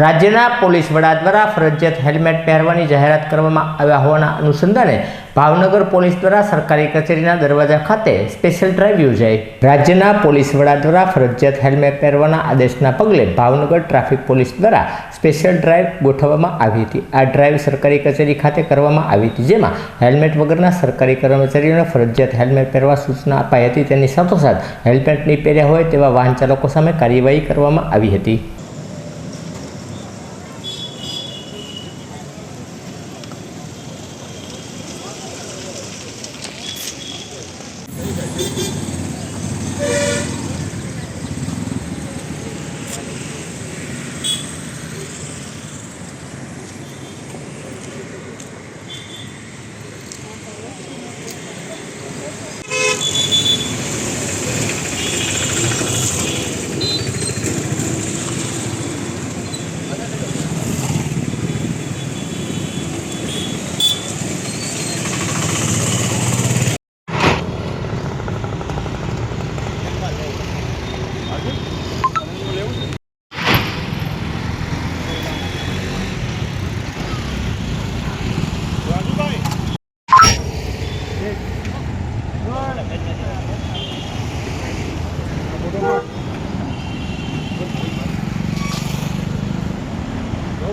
રાજ્યના પોલીસ વડા દ્વારા ફરજિયાત હેલ્મેટ પહેરવાની જાહેરાત કરવામાં આવ્યા હોવાના અનુસંધાને ભાવનગર પોલીસ દ્વારા સરકારી કચેરીના દરવાજા ખાતે સ્પેશિયલ ડ્રાઈવ યોજાઈ. રાજ્યના પોલીસ વડા દ્વારા ફરજિયાત હેલ્મેટ પહેરવાના આદેશના પગલે ભાવનગર ટ્રાફિક પોલીસ દ્વારા સ્પેશિયલ ડ્રાઈવ ગોઠવવામાં આવી હતી. આ ડ્રાઈવ સરકારી કચેરી ખાતે કરવામાં આવી હતી, જેમાં હેલ્મેટ વગરના સરકારી કર્મચારીઓને ફરજિયાત હેલ્મેટ પહેરવા સૂચના અપાઈ હતી. તેની સાથોસાથ હેલ્મેટ નહીં પહેર્યા હોય તેવા વાહન ચાલકો સામે કાર્યવાહી કરવામાં આવી હતી.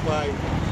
Bye-bye.